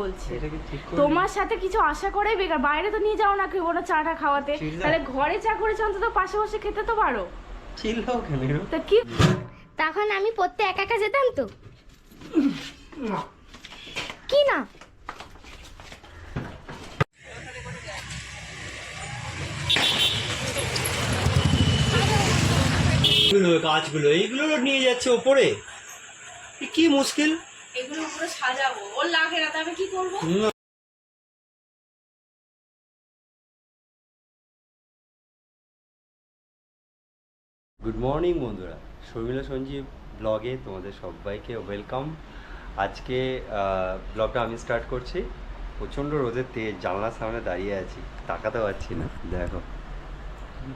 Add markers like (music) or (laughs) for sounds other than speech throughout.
বলছি। কি তোমার সাথে কিছু আশা করে বেকার। বাইরে তো নিয়ে যাও না কেউ কোনো চাটা খাওয়াতে। তাহলে ঘরে চা করেছ অন্তত পাশে বসে খেতে তো পারো। তা কি? তখন আমি পড়তে একা একা যেতাম তো। কি না? কাজগুলো এইগুলো নিয়ে যাচ্ছে ওপরে। কি মুশকিল? এগুলো পুরো সাজাবো। ওর লাগে না তবে কি করব? গুড মর্নিং বন্ধুরা। শর্মিলা সঞ্জীব ব্লগে তোমাদের সবাইকে ওয়েলকাম আজকে ব্লগটা আমি স্টার্ট করছি। প্রচণ্ড রোদের তেজ, জানলার সামনে দাঁড়িয়ে আছি। তাকাতে পারছি না। দেখো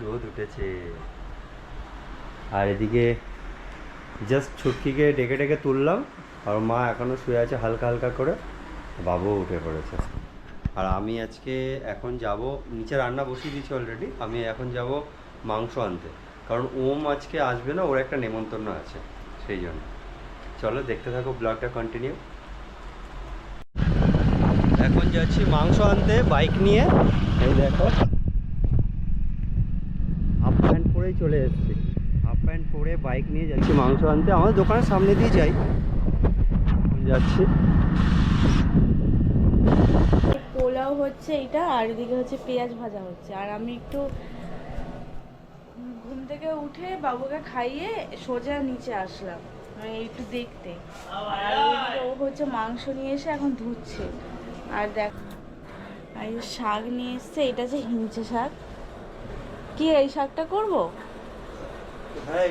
রোদ উঠেছে। আর এদিকে জাস্ট ছুটকিকে ডেকে ডেকে তুললাম। আর মা এখনও শুয়ে আছে হালকা হালকা করে বাবুও উঠে পড়েছে। আর আমি আজকে এখন যাব, নিচে রান্না বসিয়ে দিয়েছি অলরেডি আমি এখন যাব মাংস আনতে। কারণ ওম আজকে আসবে না, ওর একটা নেমন্তন্ন আছে, সেই জন্য। চলো দেখতে থাকো ব্লগটা কন্টিনিউ এখন যাচ্ছি মাংস আনতে বাইক নিয়ে। এই দেখো। হাফ প্যান্ট পরেই চলে এসেছি। হাফ প্যান্ট পরে বাইক নিয়ে যাচ্ছি মাংস আনতে। আমাদের দোকানের সামনে দিয়ে যাই। যাচ্ছি। পোলাও হচ্ছে এটা, আর এদিকে হচ্ছে পেঁয়াজ ভাজা হচ্ছে। আর আমি একটু ঘুম থেকে উঠে বাবুকে খাইয়ে সোজা নিচে আসলাম মানে একটু দেখতে। আর ও হচ্ছে মাংস নিয়ে এসে এখন ধুচ্ছে। আর দেখ, আর শাক নিয়ে এসছে, এটা যে হিঞ্চে শাক। কি এই শাকটা করব? হ্যাঁ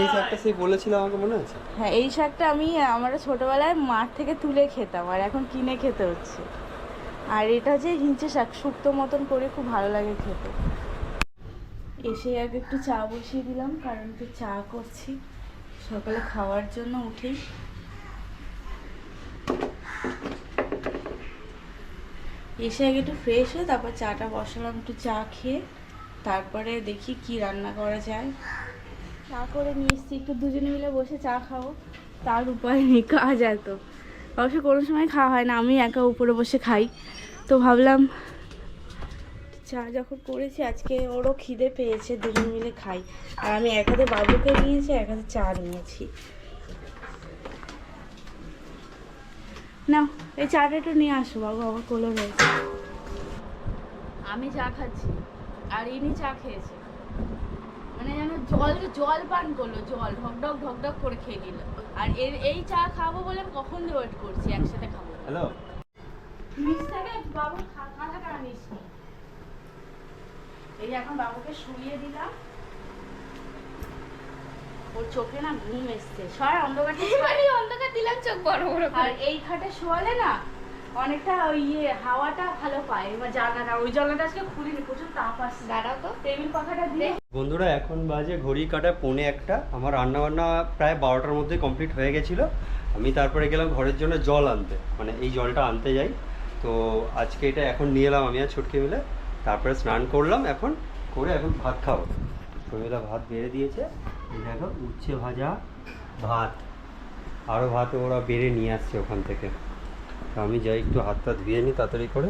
এই শাকটা সেই বলেছিলে আমাকে মনে আছে? হ্যাঁ এই শাকটা আমি আমরা ছোটবেলায় মাঠ থেকে তুলে খেতাম আর এখন কিনে খেতে হচ্ছে। আর এটা যে হিঞ্চে শাক, শুক্তো মতন করে খুব ভালো লাগে খেতে। এসে আগে একটু চা বসিয়ে দিলাম, কারণ একটু চা করছি। সকালে খাওয়ার জন্য উঠেই। এসে আগে একটু ফ্রেশ হয়ে তারপর চাটা বসালাম, একটু চা খেয়ে। তারপরে দেখি কি রান্না করা যায়। চা করে নিয়ে এসছি একটু দুজনে মিলে বসে চা খাব। তার উপায় নেই কাজ এত অবশ্য কোনো সময় খাওয়া হয় না আমি একা উপরে বসে খাই। তো ভাবলাম চা যখন করেছি আজকে ওরও খিদে পেয়েছে দুজন মিলে খাই। আর আমি এক হাতে বাবুকে নিয়েছি এক হাতে চা নিয়েছি। না এই চাটা একটু নিয়ে আসো বাবু আমার কোলে রয়েছে। আমি চা খাচ্ছি। আর ইনি চা খেয়েছে। মানে যেন জল জল পান করল জল ঢকঢক ঢকঢক করে খেয়ে নিল। আর এর এই চা খাব বলে আমি কখন দিয়ে ওয়েট করছি একসাথে খাব। হ্যালো বাবু এই যে এখন বাবুকে শুইয়ে দিলাম। ওর চোখে না ঘুম এসছে। সর অন্ধকার (laughs) অন্ধকার দিলাম চোখ বড় বড় আর এই খাটে শোয়ালে না অনেকটা ওই ইয়ে হাওয়াটা ভালো পায় এবার জানলাটা ওই জানলাটা আজকে খুলিনি প্রচুর তাপ আসছে। দাঁড়াও তো। টেবিল পাখাটা দিয়ে বন্ধুরা এখন বাজে ঘড়ি কাটা পৌনে একটা। আমার রান্না বান্না প্রায় বারোটার মধ্যে কমপ্লিট হয়ে গেছিল। আমি তারপরে গেলাম ঘরের জন্য জল আনতে। মানে এই জলটা আনতে যাই। তো আজকে এটা এখন নিয়ে এলাম আমি আর ছুটকে মিলে। তারপরে স্নান করলাম এখন করে এখন ভাত খাব। শর্মিলা ভাত বেড়ে দিয়েছে। দেখো উচ্ছে ভাজা ভাত। আরও ভাত ওরা বেড়ে নিয়ে আসছে ওখান থেকে। আমি যাই একটু হাত হাতটা ধুয়ে নিই তাড়াতাড়ি করে।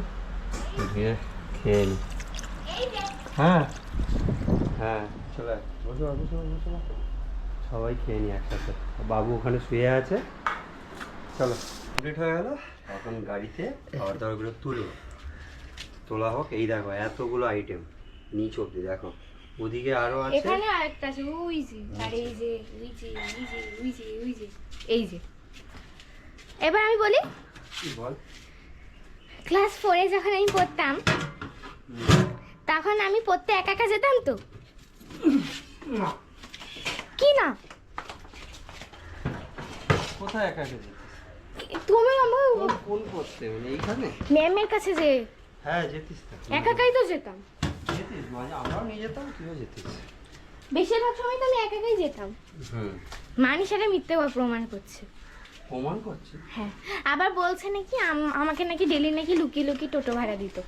ধুয়ে খেয়ে নিই হ্যাঁ? হ্যাঁ চলে আয়। বসো বসো বসো বসো। সবাই খেয়ে নি একসাথে। বাবু ওখানে শুয়ে আছে। চলো। কমপ্লিট হয়ে গেল? এখন গাড়িতে খাবার দাবারগুলো তুলো। তোলা হোক এই দেখো এতগুলো আইটেম নিচ অব্দি দেখো। ওদিকে আরও আছে। এখানে আরেকটা আছে ওই যে আর এই যে ওই যে ওই যে ওই যে ওই যে এই যে। এবার আমি বল ক্লাস ফোরে যখন আমি পড়তাম তখন আমি পড়তে একা একা যেতাম তো। কি না? কোথায় একা একা? তুমি আমার কোন- করতে? মানে এইখানে? ম্যামের কাছে যে হ্যাঁ যেতিস একা একাই তো যেতাম। যেতিস? মাঝে আমরাও নিয়ে যেতাম তুইও যেতিস। বেশিরভাগ সময় তো আমি একা একাই যেতাম। হুম। মানি সেটা মিথ্যে প্রমাণ করছে। প্রমাণ করছি? হ্যাঁ। আবার বলছে নাকি আম- আমাকে নাকি ডেলি নাকি লুকিয়ে লুকিয়ে টোটো ভাড়া দিত।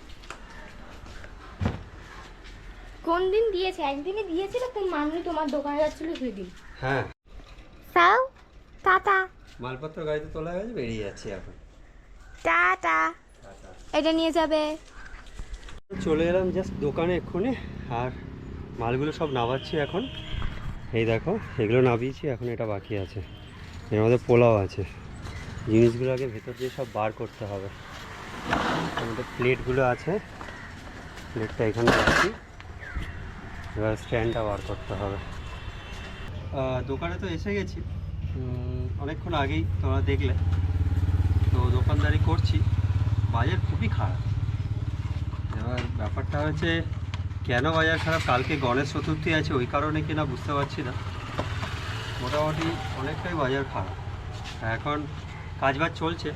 কোন দিন দিয়েছে? একদিনই দিয়েছিল তো মামনি তোমার দোকানে যাচ্ছিল সেদিন। হ্যাঁ। সাও টাটা। মালপত্র গাড়িতে তোলা হয়ে গেছে বেরিয়ে যাচ্ছি এখন। টাটা। এটা নিয়ে যাবে। চলে এলাম জাস্ট দোকানে এক্ষুনি আর মালগুলো সব নামাচ্ছি এখন। এই দেখো এগুলো নামিয়েছি এখন এটা বাকি আছে। এর মধ্যে পোলাও আছে। জিনিসগুলো আগে ভেতর দিয়ে সব বার করতে হবে। মধ্যে প্লেটগুলো আছে। প্লেটটা এখানে রাখছি। এবার স্ট্যান্ডটা বার করতে হবে। দোকানে তো এসে গেছি। অনেকক্ষণ আগেই তোমরা দেখলে। তো দোকানদারি করছি। বাজার খুবই খারাপ। এবার ব্যাপারটা হচ্ছে কেন বাজার খারাপ? কালকে গণেশ চতুর্থী আছে, ওই কারণে কিনা বুঝতে পারছি না। মোটামুটি অনেকটাই বাজার খারাপ। এখন কাজবাজ চলছে,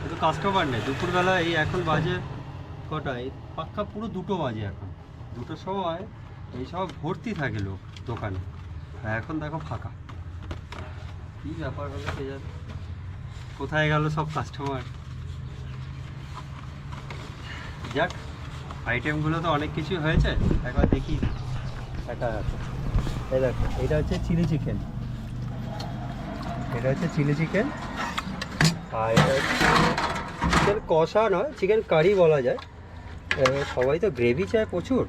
কিন্তু কাস্টমার নেই। দুপুরবেলা এই এখন বাজে কটায় পাক্কা পুরো দুটো বাজে এখন। দুটো সময় এই সব ভর্তি থাকে লোক দোকানে। এখন দেখো ফাঁকা। কী ব্যাপার হলো কে জানে? কোথায় গেল সব কাস্টমার যাক আইটেমগুলো তো অনেক কিছু হয়েছে। একবার দেখি। একটা এই দেখো, এটা হচ্ছে চিলি চিকেন এটা হচ্ছে চিলি চিকেন। আর এটা চিকেন কষা নয়, চিকেন কারি বলা যায়। সবাই তো গ্রেভি চায় প্রচুর,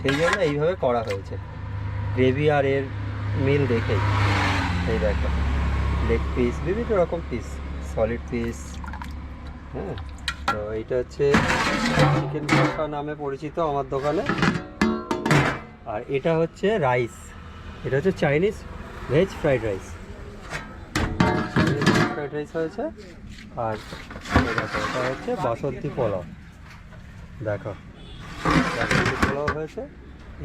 সেই জন্য এইভাবে করা হয়েছে। গ্রেভি আর এর মিল দেখেই। এই দেখো, লেগ পিস, বিভিন্ন রকম পিস, সলিড পিস হ্যাঁ। তো এইটা হচ্ছে চিকেন কষা নামে পরিচিত আমার দোকানে। আর এটা হচ্ছে রাইস, এটা হচ্ছে Chinese veg fried rice. Fried rice হয়েছে আর এটা হচ্ছে বাসন্তী পোলাও। দেখো, বাসন্তী পোলাও হয়েছে।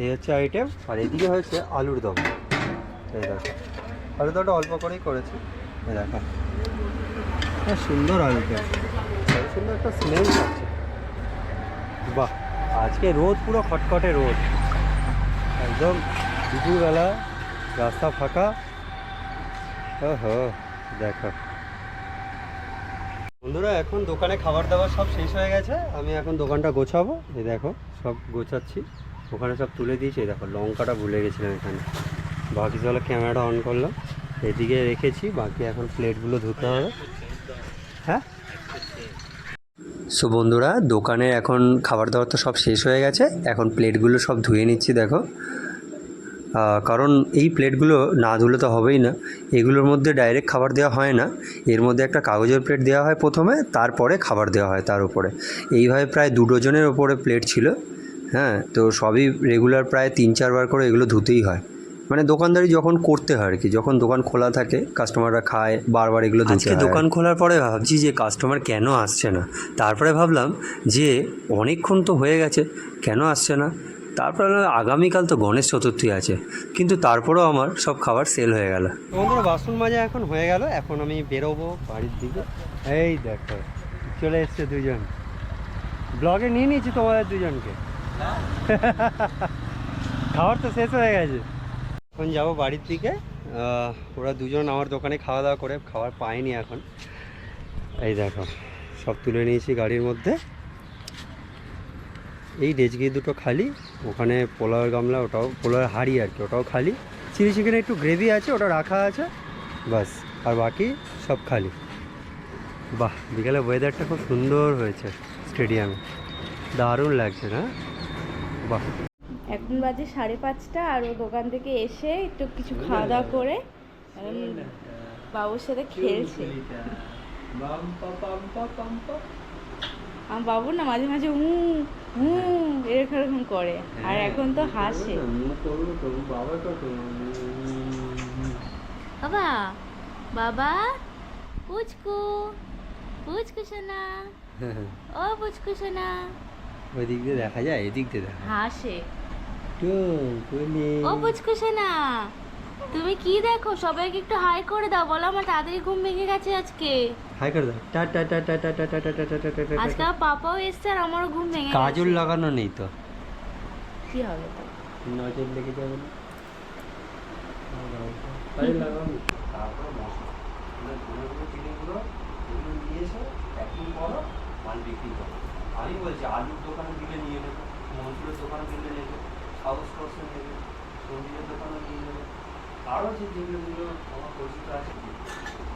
এই হচ্ছে আইটেম আর এদিকে হয়েছে আলুর দম। এই দেখো, আলুর দমটা অল্প করেই করেছি। এই দেখো সুন্দর দম। সুন্দর একটা স্মেল আছে বাহ, আজকে রোদ পুরো খটখটে রোদ। একদম দুপুরবেলা রাস্তা ফাঁকা। ওহো, দেখো। বন্ধুরা, এখন দোকানে খাবার দাবার সব শেষ হয়ে গেছে। আমি এখন দোকানটা গোছাবো। এই দেখো, সব গোছাচ্ছি। ওখানে সব তুলে দিয়েছি। দেখো, লঙ্কাটা ভুলে গেছিলাম এখানে। বাকি চলো ক্যামেরাটা অন করলাম। এদিকে রেখেছি, বাকি এখন প্লেটগুলো ধুতে হবে। হ্যাঁ? সো বন্ধুরা, দোকানে এখন খাবার দাবার তো সব শেষ হয়ে গেছে। এখন প্লেটগুলো সব ধুয়ে নিচ্ছি, দেখো। কারণ এই প্লেটগুলো না ধুলে তো হবেই না। এগুলোর মধ্যে ডাইরেক্ট খাবার দেওয়া হয় না। এর মধ্যে একটা কাগজের প্লেট দেওয়া হয় প্রথমে তারপরে খাবার দেওয়া হয় তার উপরে। এইভাবে প্রায় দু ডজনের ওপরে প্লেট ছিল। হ্যাঁ তো সবই রেগুলার প্রায় তিন চারবার করে এগুলো ধুতেই হয়। মানে দোকানদারি যখন করতে হয় আর কি যখন দোকান খোলা থাকে কাস্টমাররা খায় বারবার এগুলো আজকে দোকান খোলার পরে ভাবছি যে কাস্টমার কেন আসছে না? তারপরে ভাবলাম যে অনেকক্ষণ তো হয়ে গেছে কেন আসছে না? তারপরে আগামীকাল তো গণেশ চতুর্থী আছে, কিন্তু তারপরেও আমার সব খাবার সেল হয়ে গেল। বন্ধুরা, বাসন মাজা এখন হয়ে গেল, এখন আমি বেরোবো বাড়ির দিকে। এই দেখো, চলে এসছে দুজন। ব্লগে নিয়ে নিয়েছি তোমাদের দুজনকে। খাবার তো শেষ হয়ে গেছে। এখন যাব বাড়ির দিকে। ওরা দুজন আমার দোকানে খাওয়া দাওয়া করে, খাবার পায়নি এখন। এই দেখো, সব তুলে নিয়েছি গাড়ির মধ্যে। এই ডেজগি দুটো খালি ওখানে পোলাওয়ের গামলা ওটাও পোলাওয়ের হাড়ি আর কি ওটাও খালি। চিলি চিকেনে একটু গ্রেভি আছে ওটা রাখা আছে বাস আর বাকি সব খালি। বাহ বিকালে ওয়েদারটা খুব সুন্দর হয়েছে স্টেডিয়ামে দারুণ লাগছে না? বাহ। এখন বাজে সাড়ে পাঁচটা আর ও দোকান থেকে এসে একটু কিছু খাওয়া দাওয়া করে বাবুর সাথে খেলছে। আমার বাবু না মাঝে মাঝে উ হু এরকম এরকম করে। আর এখন তো হাসে। বাবা বাবা পুচকু পুচকু সোনা (laughs) ও পুচকু সোনা। ওই দিক দিয়ে দেখা যায় এদিক দিয়ে দেখা হাসে। ও পুচকু সোনা। তুমি কি দেখো সবাইকে একটু হাই করে দাও বলো আমার তাড়াতাড়ি ঘুম ভেঙে গেছে আজকে হাই করে দাও টা টা টা টা টা টা টা টা টা টা টা টা টা। আজকে পাপাও এসছে আর আমারও ঘুম ভেঙে গেছে কাজল লাগানো নেই তো কি হবে তো নজর লেগে যাবে না কাজল লাগানো তারপরে মশলা মানে গুঁড়ো গুঁড়ো চিনিগুলো এগুলো নিয়ে এসে প্যাকিং করো মাল বিক্রি করো আমি বলছি আলুর দোকানে দিলে নিয়ে নেবে মজুরের দোকানে দিলে নেবে সাউথ স্টোর্সে নেবে সবজির দোকানে নিয়ে নেবে আরও যে যেগুলো আমার পরিচিত আছে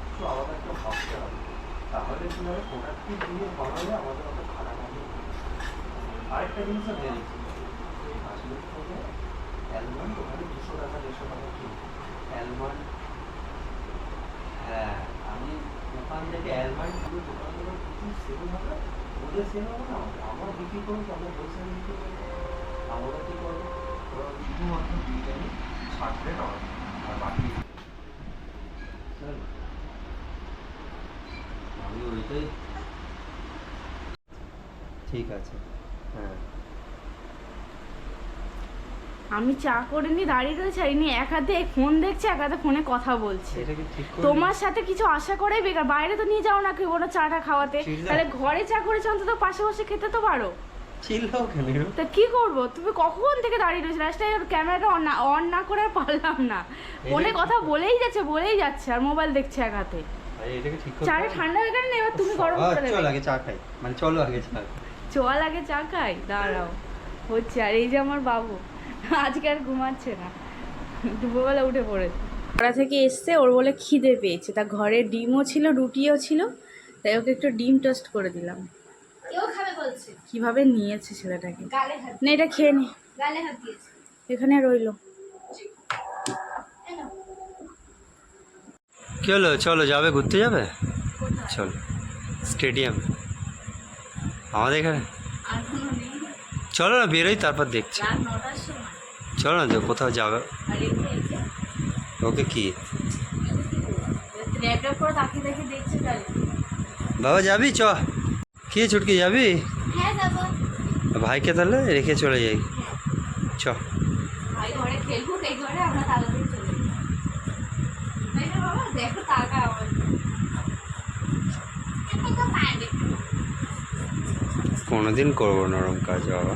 একটু আলাদা একটা ভাবতে হবে। তাহলে কি হবে? প্রোডাক্টিভ দিয়ে বানালে আমাদের অত খারাপ হবে। আরেকটা জিনিসও ভেবেছি কাশ্মীর থেকে অ্যালমন্ড ওখানে দুশো টাকা, দেড়শো টাকা কিলো অ্যালমন্ড হ্যাঁ আমি ওখান থেকে অ্যালমন্ড পুরো দোকানগুলো কিছু সেল হবে, ওদের সেল হবে না আমার বিক্রি করব, আমরা হোলসেল বিক্রি করব। আমরা কী করব? ওরা শুধুমাত্র বিরিয়ানি প্লেট অর্ডার আর বাকি আমি ওইটাই ঠিক আছে হ্যাঁ। আমি চা করে নিয়ে দাঁড়িয়ে রয়েছে আর ইনি এক হাতে ফোন দেখছে এক হাতে ফোনে কথা বলছে। তোমার সাথে কিছু আশা করে বেকার? বাইরে তো নিয়ে যাও না কেউ কোনো চাটা খাওয়াতে। তাহলে ঘরে চা করেছে অন্তত পাশে বসে খেতে তো পারো। চিল্লাও কেন? এরম? তা কি করব? তুমি কখন থেকে দাঁড়িয়ে রয়েছে লাস্টে ক্যামেরাটা অন না অন না করে আর পারলাম না। ফোনে কথা বলেই যাচ্ছে বলেই যাচ্ছে আর মোবাইল দেখছে এক হাতে। আরে এটাকে ঠিক করতে চাটা ঠান্ডা হয়ে গেলে না? এবার তুমি গরম করে চল দেবে। আগে চা খাই। মানে চলো আগে চা খাই। চল আগে চা খাই? দাঁড়াও। হচ্ছে আর এই যে আমার বাবু আজকে আর ঘুমাচ্ছে না। দুপুরবেলা উঠে পড়েছে। ওরা থেকে এসছে ওর বলে খিদে পেয়েছে। তা ঘরে ডিমও ছিল রুটিও ছিল তাই ওকে একটু ডিম টোস্ট করে দিলাম। বলছে? কীভাবে নিয়েছে ছেলেটাকে? না এটা খেয়ে নে। এখানে রইল। কি হলো? চলো যাবে? ঘুরতে যাবে? চলো। স্টেডিয়াম। আমাদের এখানে? চলো না বেরোই তারপর দেখছি। চলো না কোথাও যাবে? ওকে কি? বাবা যাবি? চ। কি ছুটকি যাব? ভাইকে তাহলে রেখে চলে যাই। চ। কোনোদিন করব নরম কাজ বাবা।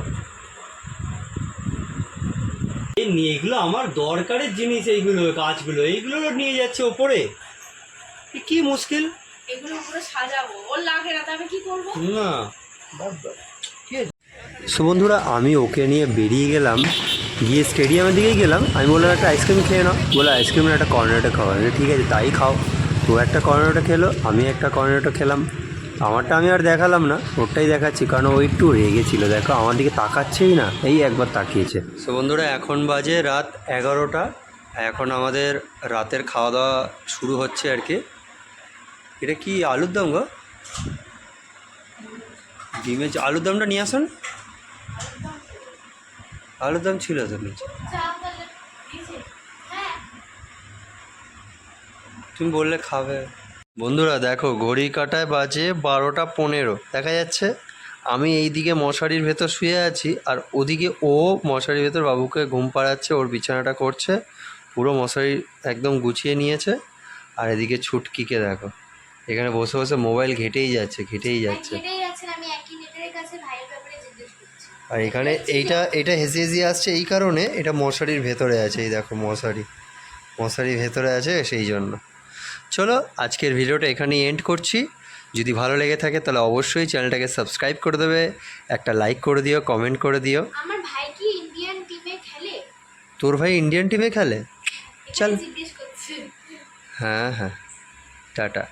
এই নিয়ে এগুলো আমার দরকারের জিনিস এইগুলো গাছগুলো এইগুলো নিয়ে যাচ্ছে ওপরে। কি মুশকিল? এগুলো পুরো সাজাবো। ওর লাগে না তবে কি করব? না। সো বন্ধুরা, আমি ওকে নিয়ে বেরিয়ে গেলাম, গিয়ে স্টেডিয়ামের দিকেই গেলাম। আমি বললাম, একটা আইসক্রিম খেয়ে নাও। বলে আইসক্রিমের একটা কর্নারটা খাওয়া ঠিক আছে, তাই খাও। তো একটা কর্নারটা খেলো, আমি একটা কর্নারটা খেলাম। আমারটা আমি আর দেখালাম না, ওরটাই দেখাচ্ছি, কারণ ও একটু রেগে ছিল। দেখো, আমার দিকে তাকাচ্ছেই না, এই একবার তাকিয়েছে। সো বন্ধুরা, এখন বাজে রাত এগারোটা। এখন আমাদের রাতের খাওয়া দাওয়া শুরু হচ্ছে আর কি। এটা কি আলুর দম গো? ডিমের আলুর দমটা নিয়ে আসুন। আলুর দম ছিল তো নিচে। তুমি বললে খাবে। বন্ধুরা, দেখো, ঘড়ি কাটায় বাজে বারোটা পনেরো। দেখা যাচ্ছে, আমি এই দিকে মশারির ভেতর শুয়ে আছি, আর ওদিকে ও মশারির ভেতর বাবুকে ঘুম পাড়াচ্ছে, ওর বিছানাটা করছে। পুরো মশারি একদম গুছিয়ে নিয়েছে। আর এদিকে ছুটকিকে দেখো, এখানে বসে বসে মোবাইল ঘেটেই যাচ্ছে ঘেটেই যাচ্ছে। আর এখানে এইটা এটা হেসে হেসে আসছে এই কারণে এটা মশারির ভেতরে আছে এই দেখো মশারি। মশারির ভেতরে আছে সেই জন্য। চলো আজকের ভিডিওটা এখানেই এন্ড করছি। যদি ভালো লেগে থাকে তাহলে অবশ্যই চ্যানেলটাকে সাবস্ক্রাইব করে দেবে একটা লাইক করে দিও কমেন্ট করে দিও। আমার ভাই কি ইন্ডিয়ান টিমে খেলে? তোর ভাই ইন্ডিয়ান টিমে খেলে? চল। হ্যাঁ হ্যাঁ। টাটা।